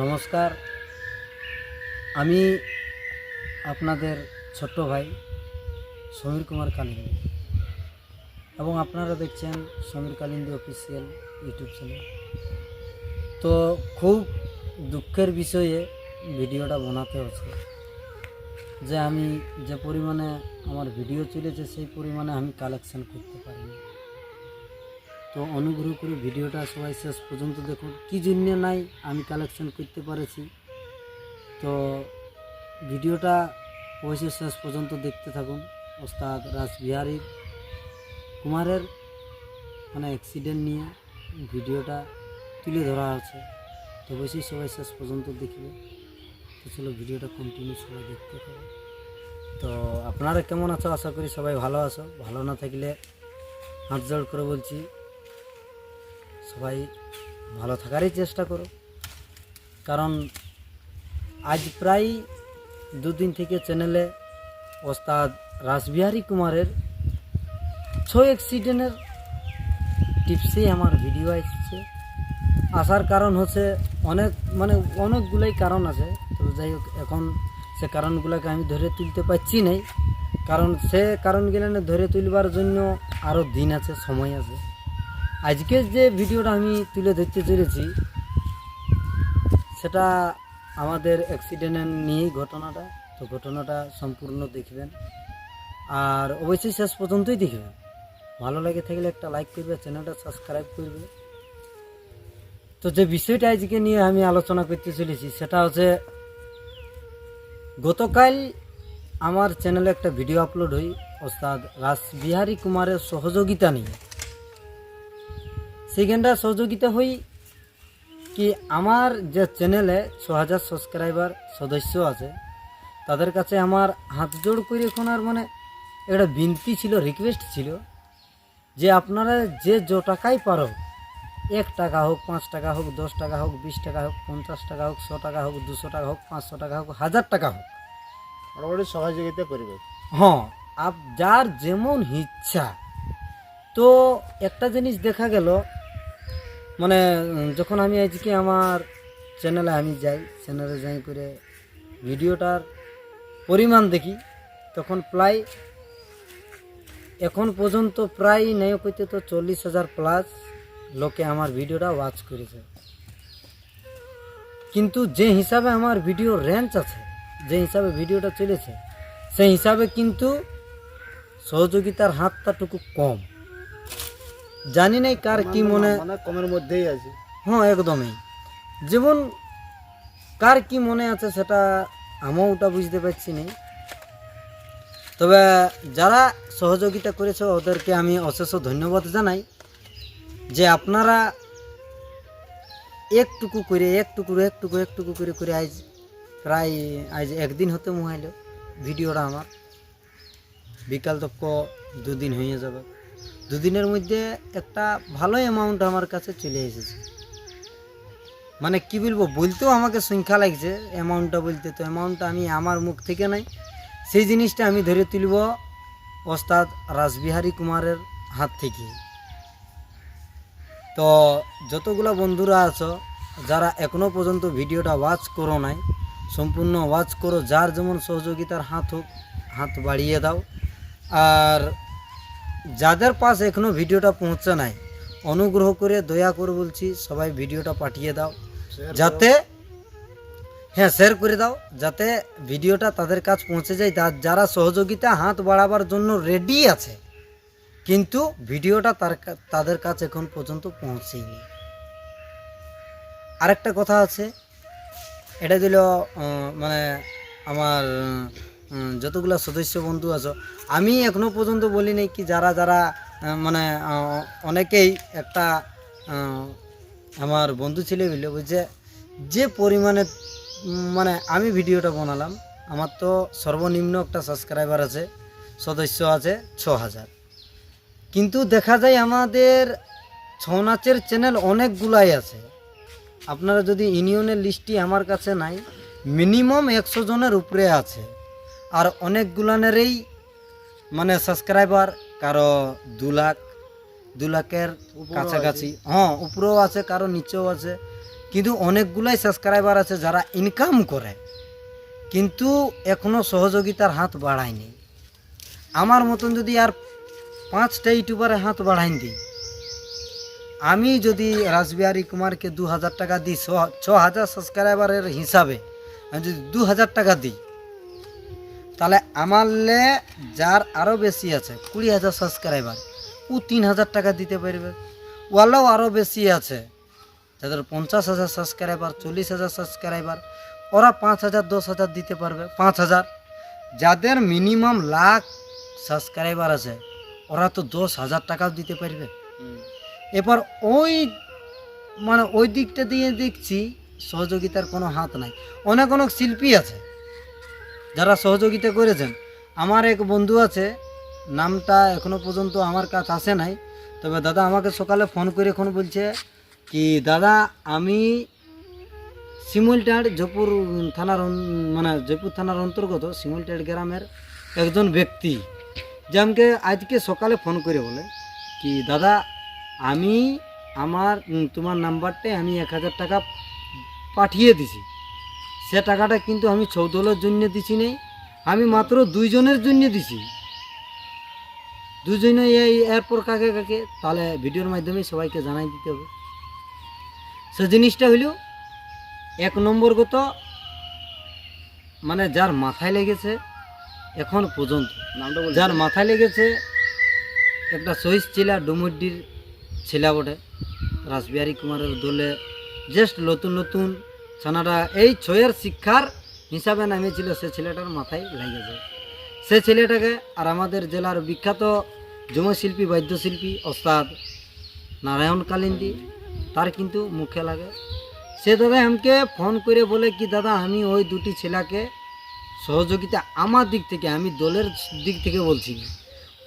নমস্কার। আমি আপনাদের ছোট্ট ভাই সমীর কুমার কালিন্দী। এবং আপনারা দেখছেন Samir Kalindi official YouTube channel. তো খুব দুঃখের বিষয়ে ভিডিওটা বানাতে হচ্ছে। যে আমি যে পরিমাণে আমার ভিডিও চলেছে, সেই পরিমাণে আমি কালেকশন করতে পারিনি। তো অনুগ্রহ করে ভিডিওটা সবাই শেষ পর্যন্ত দেখুন। কি জন্য নাই আমি কালেকশন করতে পারেছি। তো ভিডিওটা অবশ্যই শেষ পর্যন্ত দেখতে থাকুন। ওস্তাদ রাসবিহারী কুমারের মানে অ্যাক্সিডেন্ট নিয়ে ভিডিওটা তুলে ধরা আছে তো অবশ্যই সবাই শেষ পর্যন্ত দেখবে। তো চলো ভিডিওটা কন্টিনিউ সবাই দেখতে থাকো তো আপনারা কেমন আছো? আশা করি সবাই ভালো আছো। ভালো না থাকলে হাত জোড় করে বলছি। সবাই ভালো থাকারই চেষ্টা করো। কারণ আজ প্রায় দুদিন থেকে চ্যানেলে ওস্তাদ রাসবিহারী কুমারের ছয় অ্যাক্সিডেন্টের টিপসেই আমার ভিডিও আসছে। আসার কারণ হচ্ছে অনেক মানে অনেকগুলোই কারণ আছে। তো যাই হোক, এখন সে কারণগুলোকে আমি ধরে তুলতে পারছি নাই। কারণ সে কারণগুলো ধরে তুলবার জন্য আরও দিন আছে, সময় আছে। আজকে যে ভিডিওটা আমি তুলে ধরতে চলেছি, সেটা আমাদের অ্যাক্সিডেন্ট নিয়েই ঘটনাটা। তো ঘটনাটা সম্পূর্ণ দেখবেন আর অবশ্যই শেষ পর্যন্তই দেখবেন। ভালো লাগে থাকলে একটা লাইক করবে, চ্যানেলটা সাবস্ক্রাইব করবে। তো যে বিষয়টা আজকে নিয়ে আমি আলোচনা করতে চলেছি, সেটা হচ্ছে গতকাল আমার চ্যানেলে একটা ভিডিও আপলোড হই, ওস্তাদ রাসবিহারী কুমারের সহযোগিতা নিয়ে। সেখানটা সহযোগিতা হই কি আমার যে চ্যানেলে ছ হাজার সাবস্ক্রাইবার সদস্য আছে তাদের কাছে আমার হাত জোড় করে এখন আর মানে একটা বিনতি ছিল রিকোয়েস্ট ছিল যে আপনারা যে য টাকাই পারো এক টাকা হোক পাঁচ টাকা হোক দশ টাকা হোক বিশ টাকা হোক পঞ্চাশ টাকা হোক শো টাকা হোক দুশো টাকা হোক পাঁচশো টাকা হোক হাজার টাকা হোক। মোটামুটি সহযোগিতা করবে। হ্যাঁ আপ যার যেমন ইচ্ছা। তো একটা জিনিস দেখা গেল মানে যখন আমি আজকে আমার চ্যানেলে আমি যাই চ্যানেলে যাই করে ভিডিওটার পরিমাণ দেখি, তখন প্রায়, এখন পর্যন্ত প্রায় নেয় করতে তো চল্লিশ হাজার প্লাস লোকে আমার ভিডিওটা ওয়াচ করেছে। কিন্তু যে হিসাবে আমার ভিডিও রেঞ্জ আছে, যে হিসাবে ভিডিওটা চলেছে, সেই হিসাবে কিন্তু সহযোগিতার হাতটাটুকু কম। জানি নাই কার কি মনে কমের মধ্যেই আছে। হ্যাঁ একদমই। যেমন কার কি মনে আছে সেটা আমিও ওটা বুঝতে পারছি না। তবে যারা সহযোগিতা করেছে ওদেরকে আমি অশেষ ধন্যবাদ জানাই যে আপনারা একটুকু করে একটুকু একটুকু একটুকু করে করে আজ প্রায় আজ একদিন হতে মোবাইল ভিডিওটা আমার। বিকাল তক দুদিন হয়ে যাবে। দুদিনের মধ্যে একটা ভালো অ্যামাউন্ট আমার কাছে চলে এসেছে। মানে কি বলব, বলতেও আমাকে সংখ্যা লাগছে অ্যামাউন্টটা বলতে। তো অ্যামাউন্টটা আমি আমার মুখ থেকে নাই, সেই জিনিসটা আমি ধরে তুলব ওস্তাদ রাসবিহারী কুমারের হাত থেকে। তো যতগুলো বন্ধুরা আছো, যারা এখনও পর্যন্ত ভিডিওটা ওয়াচ করো নাই, সম্পূর্ণ ওয়াচ করো, যার যেমন সহযোগিতার হাত হোক, হাত বাড়িয়ে দাও। আর যাদের পাশ এখনও ভিডিওটা পৌঁছে নাই অনুগ্রহ করে দয়া করে বলছি সবাই ভিডিওটা পাঠিয়ে দাও। যাতে হ্যাঁ শেয়ার করে দাও যাতে ভিডিওটা তাদের কাছে পৌঁছে যায়। তার যারা সহযোগিতা হাত বাড়াবার জন্য রেডি আছে কিন্তু ভিডিওটা তার তাদের কাছে এখন পর্যন্ত পৌঁছেনি আরেকটা কথা আছে এটা দিল মানে আমার যতগুলো সদস্য বন্ধু আছো, আমি এখনও পর্যন্ত বলি নাই কি যারা যারা মানে অনেকেই একটা আমার বন্ধু ছেলে বলল বুঝছে যে পরিমাণে মানে আমি ভিডিওটা বানালাম, আমার তো সর্বনিম্ন একটা সাবস্ক্রাইবার আছে, সদস্য আছে ছ হাজার কিন্তু দেখা যায় আমাদের ছৌ নাচের চ্যানেল অনেকগুলাই আছে। আপনারা যদি ইউনিয়নের লিস্টটি আমার কাছে নাই মিনিমাম একশো জনের উপরে আছে। আর অনেকগুলানেরই মানে সাবস্ক্রাইবার কারও দু লাখ দু লাখের কাছাকাছি। হ্যাঁ উপরেও আছে কারও নিচেও আছে। কিন্তু অনেকগুলাই সাবস্ক্রাইবার আছে যারা ইনকাম করে কিন্তু এখনও সহযোগিতার হাত বাড়ায়নি। আমার মতন যদি আর পাঁচটা ইউটিউবারে হাত বাড়াইন দিই আমি যদি রাসবিহারী কুমারকে দু হাজার টাকা দিই ছ হাজার সাবস্ক্রাইবারের হিসাবে আমি যদি দু হাজার টাকা দিই তাহলে আমারলে যার আরও বেশি আছে কুড়ি হাজার সাবস্ক্রাইবার ও তিন হাজার টাকা দিতে পারবে। ওয়ালাও আরও বেশি আছে। যাদের পঞ্চাশ হাজার সাবস্ক্রাইবার চল্লিশ হাজার সাবস্ক্রাইবার ওরা পাঁচ হাজার দশ হাজার দিতে পারবে পাঁচ হাজার। যাদের মিনিমাম লাখ সাবস্ক্রাইবার আছে ওরা তো দশ হাজার টাকাও দিতে পারবে। এবার ওই মানে ওই দিকটা দিয়ে দেখছি সহযোগিতার কোনো হাত নাই। অনেক অনেক শিল্পী আছে। যারা সহযোগিতা করেছেন, আমার এক বন্ধু আছে, নামটা এখনও পর্যন্ত আমার কাছে আসে নাই, তবে দাদা আমাকে সকালে ফোন করে এখন বলছে কি, দাদা আমি শিমুলটাঁড় জয়পুর থানার মানে জয়পুর থানার অন্তর্গত শিমুলটাঁড় গ্রামের একজন ব্যক্তি, যে আমাকে আজকে সকালে ফোন করে বলে কি, দাদা আমি আমার তোমার নাম্বারটায় আমি এক হাজার টাকা পাঠিয়ে দিছি। সে টাকাটা কিন্তু আমি চৌদলের জন্য দিছি নেই আমি মাত্র দুইজনের জন্য দিছি। দুজনে এই এরপর কাকে কাকে তাহলে ভিডিওর মাধ্যমে সবাইকে জানাই দিতে হবে। সে জিনিসটা হইল এক নম্বর গত মানে যার মাথায় লেগেছে এখন পর্যন্ত যার মাথায় লেগেছে একটা সহিস ছিলা ডুমুড্ডির ছেলা বটে রাসবিহারী কুমারের দলে জাস্ট নতুন নতুন ছানাটা এই ছয়ের শিক্ষার হিসাবে নামেছিল সে ছেলেটার মাথায় লেগেছে সে ছেলেটাকে আর আমাদের জেলার বিখ্যাত যুমশিল্পী, বাদ্যশিল্পী ওস্তাদ নারায়ণ কালিন্দি, তার কিন্তু মুখে লাগে। সে দাদা আমাকে ফোন করে বলে কি, দাদা, আমি ওই দুটি ছেলেকে সহযোগিতা আমার দিক থেকে, আমি দলের দিক থেকে বলছি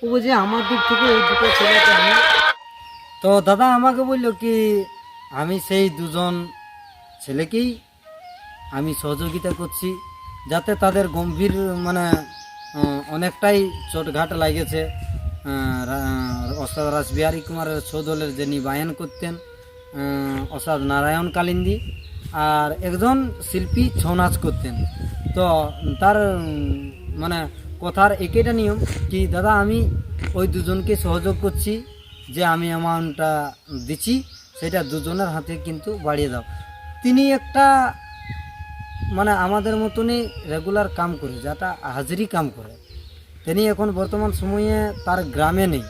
ও বলছে, আমার দিক থেকে ওই দুটো ছেলেকে আমি তো দাদা আমাকে বলল কি, আমি সেই দুজন ছেলেকেই আমি সহযোগিতা করছি যাতে তাদের গম্ভীর মানে অনেকটাই চোটঘাট লাগেছে। ওস্তাদ রাসবিহারী কুমারের সৌদলের যিনি বায়ান করতেন ওস্তাদ নারায়ণ কালিন্দি আর একজন শিল্পী ছৌ নাচ করতেন। তো তার মানে কথার একইটা নিয়ম কি, দাদা, আমি ওই দুজনকে সহযোগ করছি, যে আমি অ্যামাউন্টটা দিচ্ছি, সেটা দুজনের হাতে কিন্তু বাড়িয়ে দাও। তিনি একটা মানে আমাদের মতনই রেগুলার কাম করে, যেটা হাজিরি কাম করে। তিনি এখন বর্তমান সময়ে তার গ্রামে নেই।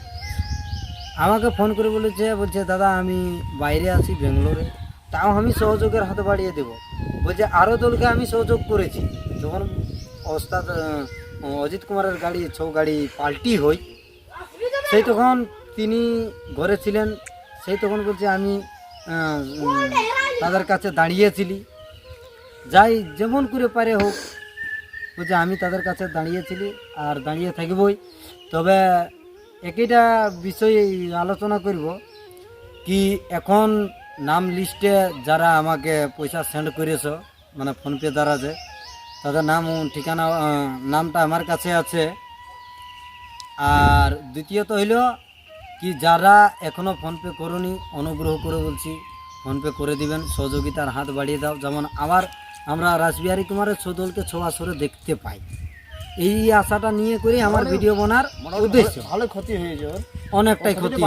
আমাকে ফোন করে বলেছে, বলছে, দাদা, আমি বাইরে আছি বেঙ্গলোরে। তাও আমি সহযোগের হাতে বাড়িয়ে দেব। বলছে আরও দলকে আমি সহযোগ করেছি। যখন ওস্তাদ অজিত কুমারের গাড়ি, ছৌ গাড়ি পাল্টি হই, সেই তখন তিনি ঘরে ছিলেন। সেই তখন বলছে, আমি তাদের কাছে দাঁড়িয়েছিলি। যাই যেমন করে পারে হোক বলছে আমি তাদের কাছে দাঁড়িয়েছিলি আর দাঁড়িয়ে থাকবই। তবে একইটা বিষয়ে আলোচনা করব কি এখন নাম লিস্টে যারা আমাকে পয়সা সেন্ড করেছ মানে ফোনপে দ্বারা যে, তাদের নাম ঠিকানা নামটা আমার কাছে আছে। আর দ্বিতীয়ত হইল কি যারা এখনও ফোনপে করনি, অনুগ্রহ করে বলছি ফোনপে করে দিবেন সহযোগিতার হাত বাড়িয়ে দাও। যেমন আমার আমরা রাসবিহারী কুমারের সদলকে ছোঁয়া সরে দেখতে পাই। এই আশাটা নিয়ে করে আমার ভিডিও বানার উদ্দেশ্য। ভালো- ক্ষতি হয়েছে ওর অনেকটাই ক্ষতি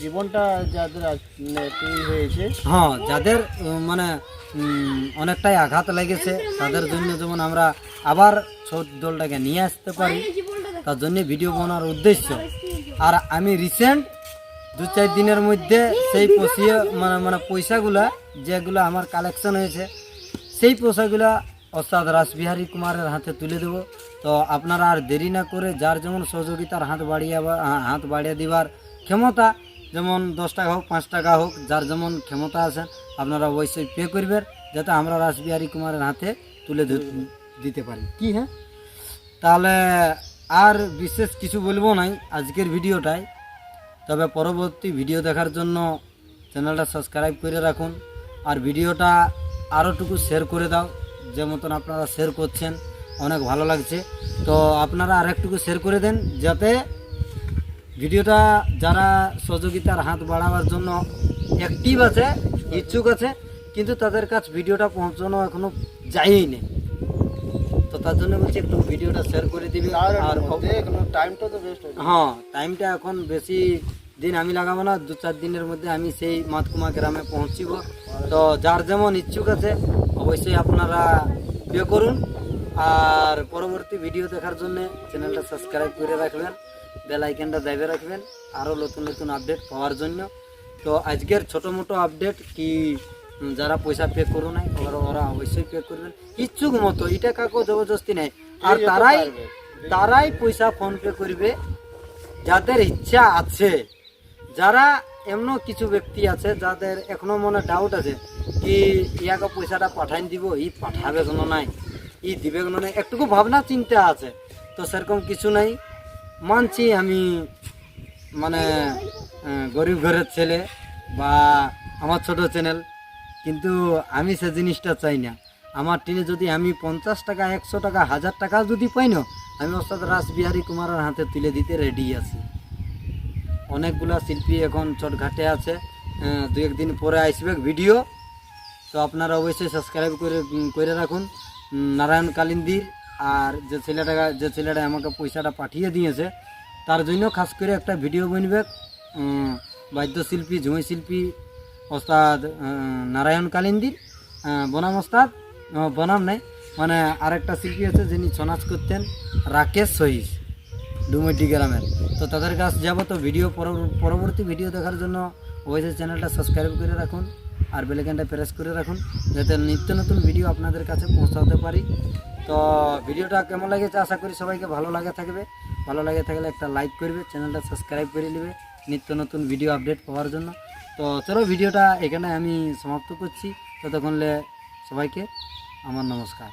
জীবনটা যাদের মানে হয়েছে। হ্যাঁ যাদের মানে অনেকটাই আঘাত লেগেছে তাদের জন্য যেমন আমরা আবার ছোট দলটাকে নিয়ে আসতে পারি তার জন্য ভিডিও বানার উদ্দেশ্য। আর আমি রিসেন্ট দু চার দিনের মধ্যে সেই পয়সা মানে মানে পয়সাগুলা যেগুলো আমার কালেকশন হয়েছে সেই পয়সাগুলা ওস্তাদ রাসবিহারী কুমারের হাতে তুলে দেব। তো আপনারা আর দেরি না করে যার যেমন সহযোগিতার হাত বাড়িয়ে হাত বাড়িয়ে দেওয়ার ক্ষমতা যেমন দশ টাকা হোক পাঁচ টাকা হোক যার যেমন ক্ষমতা আছে আপনারা অবশ্যই পে করবেন যাতে আমরা রাসবিহারী কুমারের হাতে তুলে দিতে পারি। কি হ্যাঁ? তাহলে আর বিশেষ কিছু বলব নাই আজকের ভিডিওটায়। তবে পরবর্তী ভিডিও দেখার জন্য চ্যানেলটা সাবস্ক্রাইব করে রাখুন। আর ভিডিওটা আরোটুকু শেয়ার করে দাও, যে মতন আপনারা শেয়ার করছেন, অনেক ভালো লাগছে। তো আপনারা আরেকটুকু শেয়ার করে দেন, যাতে ভিডিওটা যারা সহযোগিতার হাত বাড়াবার জন্য অ্যাক্টিভ আছে, ইচ্ছুক আছে, কিন্তু তাদের কাছে ভিডিওটা পৌঁছানো এখনও যায়ই নেই তার জন্য বলছি একটু ভিডিওটা শেয়ার করে দিবি আর টাইমটা তো বেস্ট হ্যাঁ টাইমটা এখন বেশি দিন আমি লাগাবো না দু চার দিনের মধ্যে আমি সেই মাতকুমা গ্রামে পৌঁছিব। তো যার যেমন ইচ্ছুক আছে অবশ্যই আপনারা পে করুন। আর পরবর্তী ভিডিও দেখার জন্য চ্যানেলটা সাবস্ক্রাইব করে রাখবেন বেল আইকনটা দাবিয়ে রাখবেন। আরও নতুন নতুন আপডেট পাওয়ার জন্য। তো আজকের ছোটো মোটো আপডেট কি যারা পয়সা পে করো নাই ওরা ওরা অবশ্যই পে করবেন ইচ্ছুক মতো এটা কাকু জবরদস্তি নাই। আর তারাই তারাই পয়সা ফোন পে করবে যাদের ইচ্ছা আছে। যারা এমন কিছু ব্যক্তি আছে যাদের এখনও মনে ডাউট আছে কি ইয়াকে পয়সাটা পাঠাই দিব ই পাঠাবে কোনো নাই। ই দিবে কোনো নাই। একটুকু ভাবনা চিন্তা আছে। তো সেরকম কিছু নাই। মানছি আমি মানে গরিব ঘরের ছেলে বা আমার ছোট চ্যানেল। কিন্তু আমি সে জিনিসটা চাই না। আমার টিনে যদি আমি পঞ্চাশ টাকা, একশো টাকা, হাজার টাকা যদি পাই না, আমি ওস্তাদ রাসবিহারী কুমারের হাতে তুলে দিতে রেডি আছি। অনেকগুলা শিল্পী এখন চটঘাটে আছে। দু একদিন পরে আসবে ভিডিও তো আপনারা অবশ্যই সাবস্ক্রাইব করে করে রাখুন। নারায়ণ কালিন্দির আর যে ছেলেটা যে ছেলেটা আমাকে পয়সাটা পাঠিয়ে দিয়েছে, তার জন্য খাস করে একটা ভিডিও বনবে। বাদ্যশিল্পী ঝুঁই শিল্পী ওস্তাদ নারায়ণ কালিন্দির বনাম ওস্তাদ বনাম নেই মানে আরেকটা শিল্পী আছে যিনি ছৌ নাচ করতেন, রাকেশ সহিস ডুমুটি গ্রামের। তো তাদের কাছে যাব, তো ভিডিও পরব- পরবর্তী ভিডিও দেখার জন্য অবশ্যই চ্যানেলটা সাবস্ক্রাইব করে রাখুন আর বেলেকেনটা প্রেস করে রাখুন, যাতে নিত্য নতুন ভিডিও আপনাদের কাছে পৌঁছাতে পারি। তো ভিডিওটা কেমন লাগেছে আশা করি সবাইকে ভালো লাগে থাকবে। ভালো লাগে থাকলে একটা লাইক করবে, চ্যানেলটা সাবস্ক্রাইব করে নেবে নিত্য নতুন ভিডিও আপডেট পাওয়ার জন্য। তো চলো ভিডিওটা এখানে আমি সমাপ্ত করছি। ততক্ষণলে সবাইকে আমার নমস্কার।